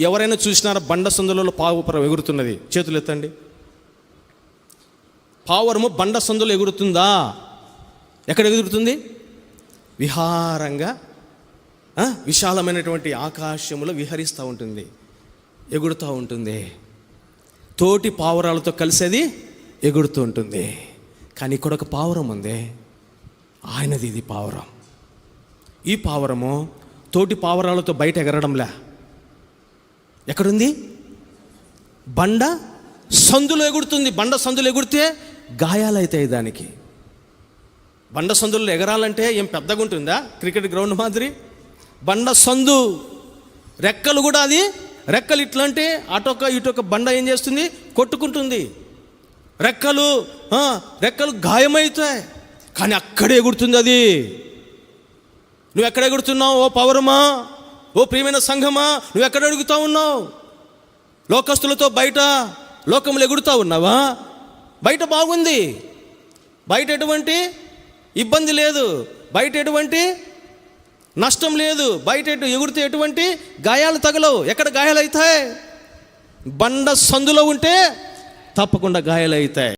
ఎవరైనా చూసినారా బండ సందులలో పావుపరం ఎగురుతున్నది? చేతులు ఎత్తండి. పావురము బండ సందులు ఎగురుతుందా? ఎక్కడ ఎగురుతుంది? విహారంగా విశాలమైనటువంటి ఆకాశములో విహరిస్తూ ఉంటుంది ఎగురుతూ ఉంటుంది. తోటి పావురాలతో కలిసేది ఎగురుతూ ఉంటుంది. కానీ ఇక్కడ ఒక పావురం ఉంది. ఆయనది ఇది పావురం. ఈ పావురము తోటి పావురాలతో బయట ఎగరడంలే. ఎక్కడుంది? బండ సందులు ఎగురుతుంది. బండ సందులు ఎగురితే గాయాలవుతాయి దానికి. బండ సందులు ఎగరాలంటే ఏం పెద్దగా ఉంటుందా? క్రికెట్ గ్రౌండ్ మాదిరి. బండ సందు రెక్కలు కూడా అది. రెక్కలు ఇట్లా అంటే అటొక ఇటొక బండ ఏం చేస్తుంది? కొట్టుకుంటుంది. రెక్కలు రెక్కలు గాయమవుతాయి కానీ అక్కడే ఎగురుతుంది అది. నువ్వు ఎక్కడ ఎగురుతున్నావు? ఓ పౌరమా ఓ ప్రియమైన సంఘమా నువ్వు ఎక్కడ అడుగుతా ఉన్నావు? లోకస్తులతో బయట లోకములు ఎగుడుతూ ఉన్నావా? బయట బాగుంది. బయట ఎటువంటి ఇబ్బంది లేదు. బయట ఎటువంటి నష్టం లేదు. బయట ఎటు ఎగురితే ఎటువంటి గాయాలు తగలవు. ఎక్కడ గాయాలు అవుతాయి బండ సందులో ఉంటే తప్పకుండా గాయాలు అవుతాయి